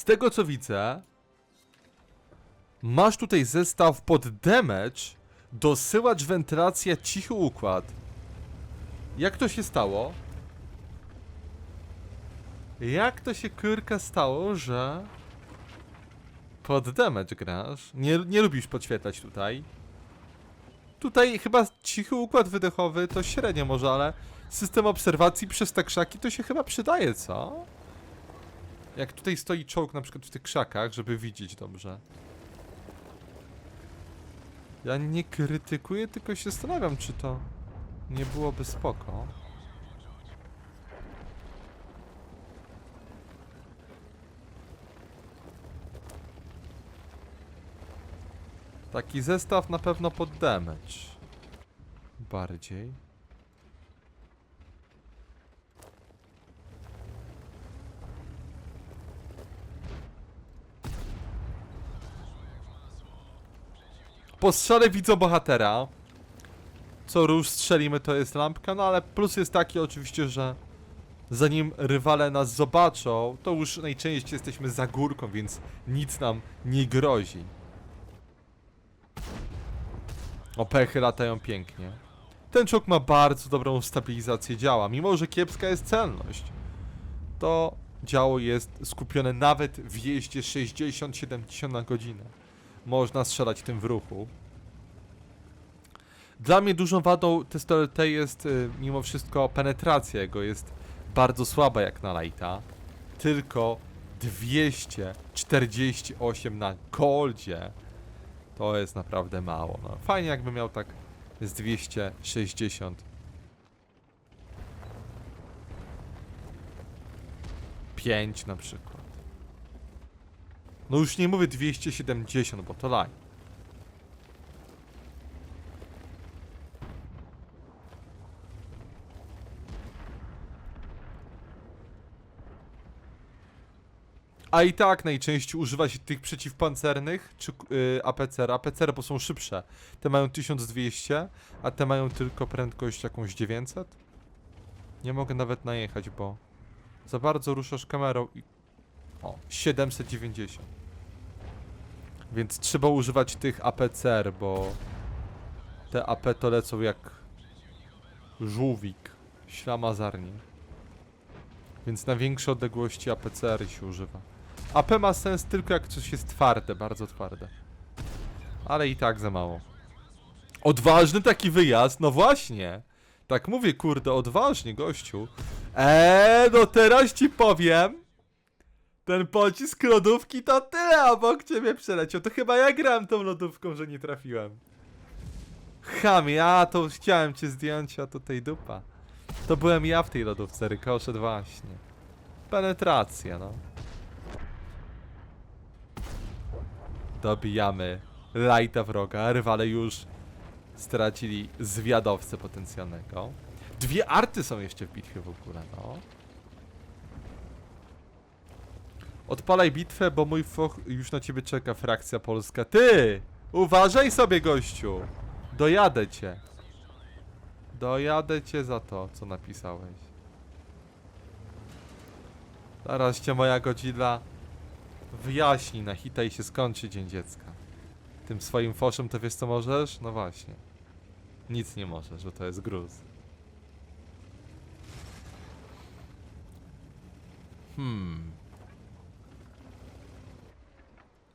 Z tego co widzę, masz tutaj zestaw pod damage, dosyłacz, wentylacja, cichy układ. Jak to się stało? Jak to się kurka stało, że pod damage grasz? Nie, nie lubisz podświetlać tutaj. Tutaj chyba cichy układ wydechowy to średnio może, ale system obserwacji przez te krzaki to się chyba przydaje, co? Jak tutaj stoi czołg na przykład w tych krzakach, żeby widzieć dobrze. Ja nie krytykuję, tylko się zastanawiam, czy to nie byłoby spoko. Taki zestaw na pewno pod damage. Bardziej. Po strzale widzą bohatera. Co róż strzelimy to jest lampka, no ale plus jest taki oczywiście, że zanim rywale nas zobaczą, to już najczęściej jesteśmy za górką, więc nic nam nie grozi. Opechy latają pięknie. Ten czołg ma bardzo dobrą stabilizację działa, mimo że kiepska jest celność. To działo jest skupione nawet w jeździe 60-70 na godzinę. Można strzelać tym w ruchu. Dla mnie dużą wadą testu LT jest y, mimo wszystko penetracja jego jest bardzo słaba jak na lighta. Tylko 248 na goldzie. To jest naprawdę mało. No. Fajnie jakby miał tak z 260. 5 na przykład. No już nie mówię 270, bo to light. A i tak najczęściej używa się tych przeciwpancernych, czy yy, APCR. APCR, bo są szybsze. Te mają 1200, a te mają tylko prędkość jakąś 900. Nie mogę nawet najechać, bo za bardzo ruszasz kamerą i... O, 790. Więc trzeba używać tych APCR, bo te AP to lecą jak żółwik, ślamazarnie. Więc na większe odległości APCR się używa. AP ma sens tylko jak coś jest twarde, bardzo twarde. Ale i tak za mało. Odważny taki wyjazd, no właśnie. Tak mówię, kurde, odważnie, gościu. Eee, no teraz ci powiem. Ten pocisk lodówki to tyle obok ciebie przeleciał. To chyba ja grałem tą lodówką, że nie trafiłem. Ham, ja to chciałem cię zdjąć, a tutaj dupa. To byłem ja w tej lodówce, rykoszet właśnie. Penetracja, no. Dobijamy lighta wroga, rywale już stracili zwiadowcę potencjalnego. Dwie arty są jeszcze w bitwie w ogóle, no. Odpalaj bitwę, bo mój foch już na ciebie czeka, frakcja polska. Ty! Uważaj sobie, gościu! Dojadę cię. Dojadę cię za to, co napisałeś. Zaraz cię moja godzilla wyjaśni na hita i się skończy Dzień Dziecka. Tym swoim foszem to wiesz co możesz? No właśnie. Nic nie możesz, że to jest gruz. Hmm.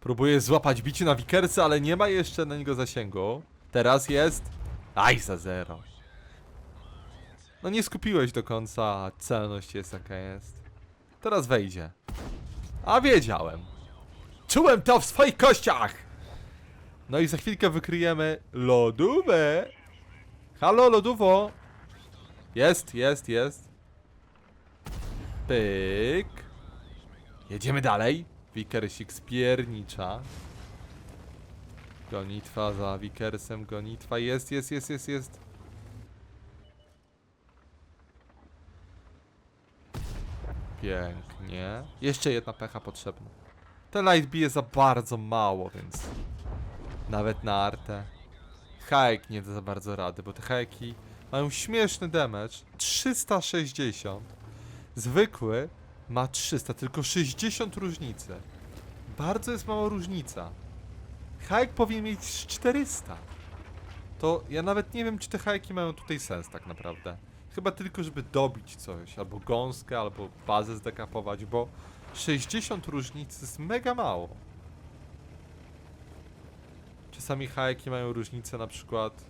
Próbuję złapać bicie na wikerce, ale nie ma jeszcze na niego zasięgu. Teraz jest... Aj, za zero. No nie skupiłeś do końca, celność jest jaka jest. Teraz wejdzie. A wiedziałem. Czułem to w swoich kościach! No i za chwilkę wykryjemy lodówę. Halo, lodówo. Jest, jest, jest. Pyk. Jedziemy dalej. Wikersik spiernicza. Gonitwa za Wikersem, gonitwa. Jest, jest, jest, jest, jest. Pięknie. Jeszcze jedna pecha potrzebna. Ten light bije za bardzo mało, więc... Nawet na artę. Haek nie da za bardzo rady, bo te haeki mają śmieszny damage. 360. Zwykły ma 300, tylko 60 różnicy. Bardzo jest mała różnica. Hajek powinien mieć z 400. To ja nawet nie wiem, czy te hajki mają tutaj sens tak naprawdę. Chyba tylko, żeby dobić coś, albo gąskę, albo bazę zdekapować, bo 60 różnic jest mega mało. Czasami hajki mają różnicę na przykład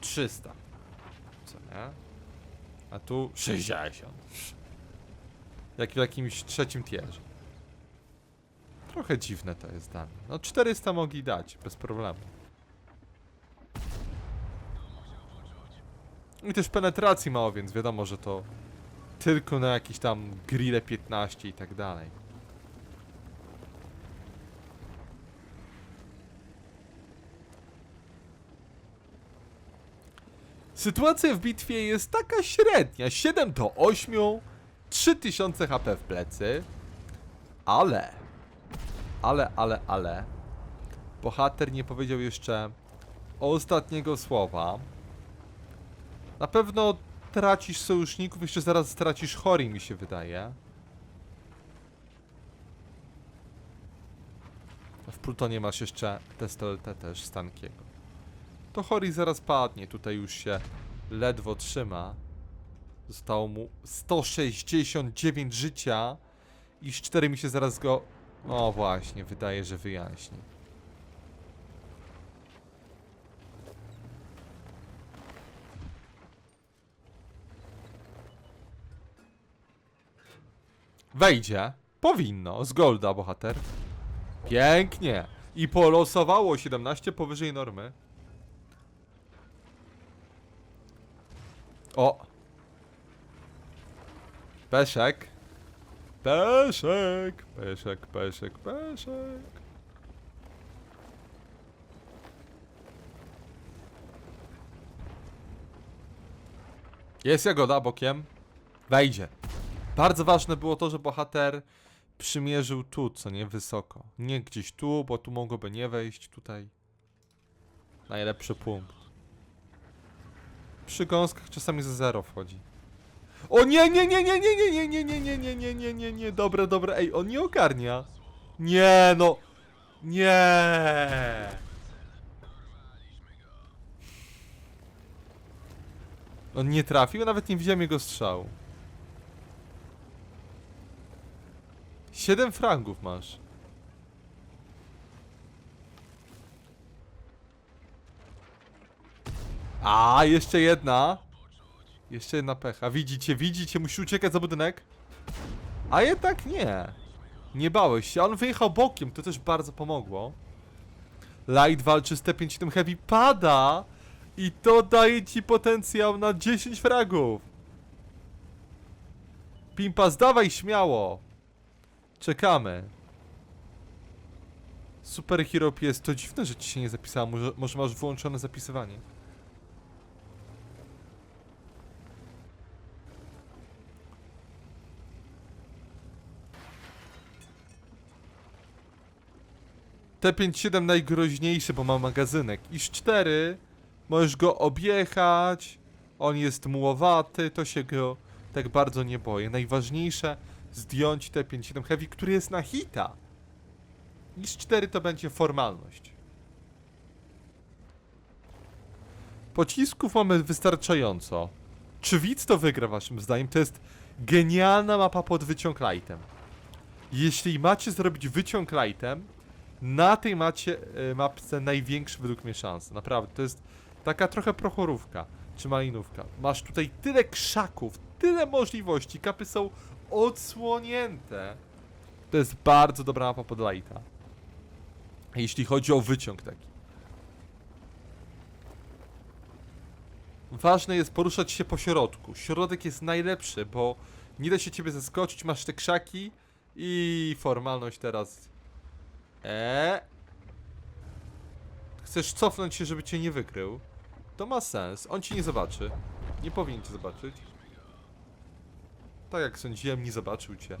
300. Co nie? A tu 60. Jak w jakimś trzecim tierze. Trochę dziwne to jest dla mnie. No 400 mogli dać, bez problemu. I też penetracji mało, więc wiadomo, że to tylko na jakieś tam grille 15 i tak dalej. Sytuacja w bitwie jest taka średnia. 7 do 8, 3000 HP w plecy. Ale, ale, ale, ale. Bohater nie powiedział jeszcze ostatniego słowa. Na pewno tracisz sojuszników, jeszcze zaraz stracisz Hori, mi się wydaje. W Plutonie masz jeszcze Testoletę też, Stankiego. To Hori zaraz padnie, tutaj już się ledwo trzyma. Zostało mu 169 życia i z 4 mi się zaraz go... O właśnie, wydaje, że wyjaśni. Wejdzie. Powinno. Z Golda, bohater. Pięknie. I polosowało 17 powyżej normy. O. Peszek. Peszek. Peszek, peszek, peszek. Jest Jagoda bokiem. Wejdzie. Bardzo ważne było to, że bohater przymierzył tu, co nie wysoko. Nie gdzieś tu, bo tu mogłoby nie wejść tutaj. Najlepszy punkt. Przy gąskach czasami ze zero wchodzi. O nie, nie, nie, nie, nie, nie, nie, nie, nie, nie, nie, nie, nie, nie, dobra, dobra, ej, on nie ogarnia. Nie, no. Nie. On nie trafił, nawet nie widziałem jego strzału. 7 frangów masz. A, jeszcze jedna. Jeszcze jedna pecha. Widzicie, widzicie, musi uciekać za budynek. A jednak nie. Nie bałeś się. On wyjechał bokiem, to też bardzo pomogło. Light walczy z T57 Heavy, pada! I to daje ci potencjał na 10 fragów. Pimpa, zdawaj śmiało. Czekamy. Super Hero PS, to dziwne, że ci się nie zapisało. Może, może masz wyłączone zapisywanie. T57 najgroźniejszy, bo ma magazynek. Iż 4 możesz go objechać. On jest mułowaty, to się go tak bardzo nie boję. Najważniejsze zdjąć T57 Heavy, który jest na hita. Iż 4 to będzie formalność. Pocisków mamy wystarczająco. Czy widz to wygra waszym zdaniem? To jest genialna mapa pod wyciąg lightem. Jeśli macie zrobić wyciąg lightem, na tej macie y, mapce największe według mnie szanse. Naprawdę, to jest taka trochę prochorówka, czy malinówka. Masz tutaj tyle krzaków, tyle możliwości, kapy są odsłonięte. To jest bardzo dobra mapa pod lighta. Jeśli chodzi o wyciąg taki. Ważne jest poruszać się po środku. Środek jest najlepszy, bo nie da się ciebie zaskoczyć, masz te krzaki i formalność teraz. Eee. Chcesz cofnąć się, żeby cię nie wykrył? To ma sens. On ci nie zobaczy. Nie powinien cię zobaczyć. Tak jak sądziłem, nie zobaczył cię.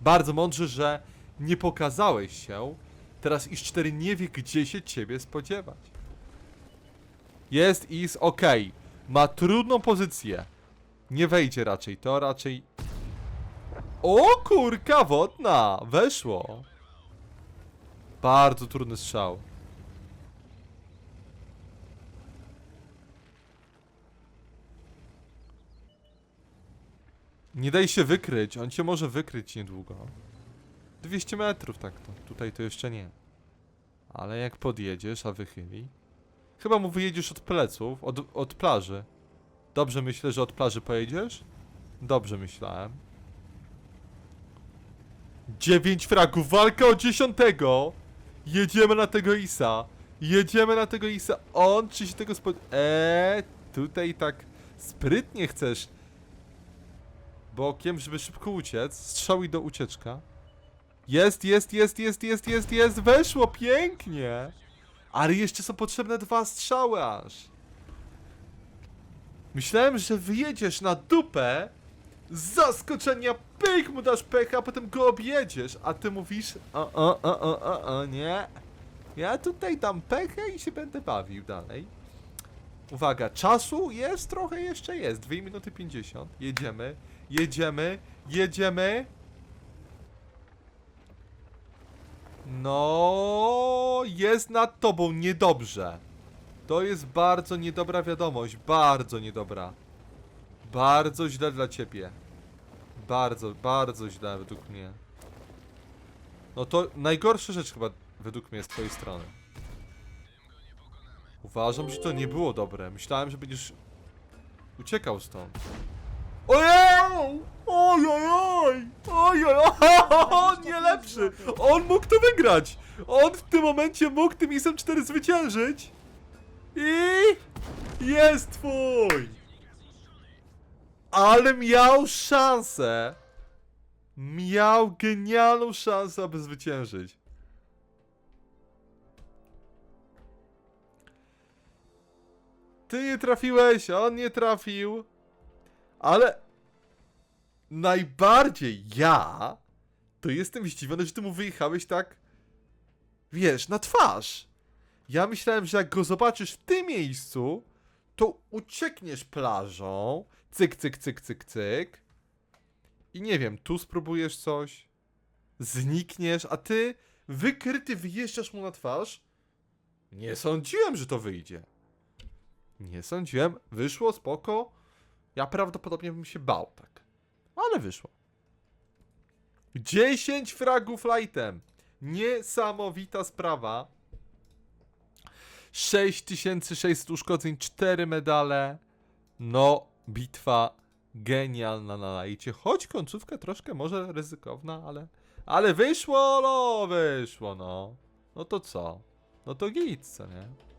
Bardzo mądrze, że nie pokazałeś się. Teraz iż 4 nie wie, gdzie się ciebie spodziewać. Jest is ok. Ma trudną pozycję. Nie wejdzie raczej. To raczej O kurka wodna! Weszło! Bardzo trudny strzał. Nie daj się wykryć, on cię może wykryć niedługo. 200 metrów tak to, tutaj to jeszcze nie. Ale jak podjedziesz, a wychyli... Chyba mu wyjedziesz od pleców, od, od plaży. Dobrze myślę, że od plaży pojedziesz? Dobrze myślałem. 9 fragów, walka o dziesiątego! Jedziemy na tego Isa. Jedziemy na tego Isa. On czy się tego spod... Eee, tutaj tak sprytnie chcesz bokiem, żeby szybko uciec. Strzał i do ucieczka. Jest, jest, jest, jest, jest, jest, jest, weszło, pięknie! Ale jeszcze są potrzebne dwa strzały aż. Myślałem, że wyjedziesz na dupę, zaskoczenia pyk mu dasz pecha, a potem go objedziesz, a ty mówisz o, o, o, o, o, o, nie. Ja tutaj dam pechę i się będę bawił dalej. Uwaga, czasu jest trochę jeszcze jest, 2 minuty 50. Jedziemy, jedziemy, jedziemy. No, jest nad tobą niedobrze. To jest bardzo niedobra wiadomość, bardzo niedobra. Bardzo źle dla ciebie. Bardzo, bardzo źle według mnie. No to najgorsza rzecz chyba według mnie z twojej strony. Uważam, że to nie było dobre. Myślałem, że będziesz uciekał stąd. Ojej! Ojoj! Ojoj! On nie lepszy! On mógł to wygrać! On w tym momencie mógł tym isem 4 zwyciężyć! I jest twój! Ale miał szansę! Miał genialną szansę, aby zwyciężyć. Ty nie trafiłeś, on nie trafił. Ale najbardziej ja to jestem zdziwiony, że ty mu wyjechałeś tak, wiesz, na twarz. Ja myślałem, że jak go zobaczysz w tym miejscu, to uciekniesz plażą, cyk, cyk, cyk, cyk, cyk. I nie wiem, tu spróbujesz coś, znikniesz, a ty wykryty wyjeżdżasz mu na twarz. Nie sądziłem, że to wyjdzie. Nie sądziłem, wyszło spoko. Ja prawdopodobnie bym się bał, tak. Ale wyszło. 10 fragów lightem. Niesamowita sprawa. 6600 uszkodzeń, 4 medale. No, bitwa genialna na lajcie. Choć końcówka troszkę może ryzykowna, ale... Ale wyszło, no, wyszło, no. No to co? No to git, co nie?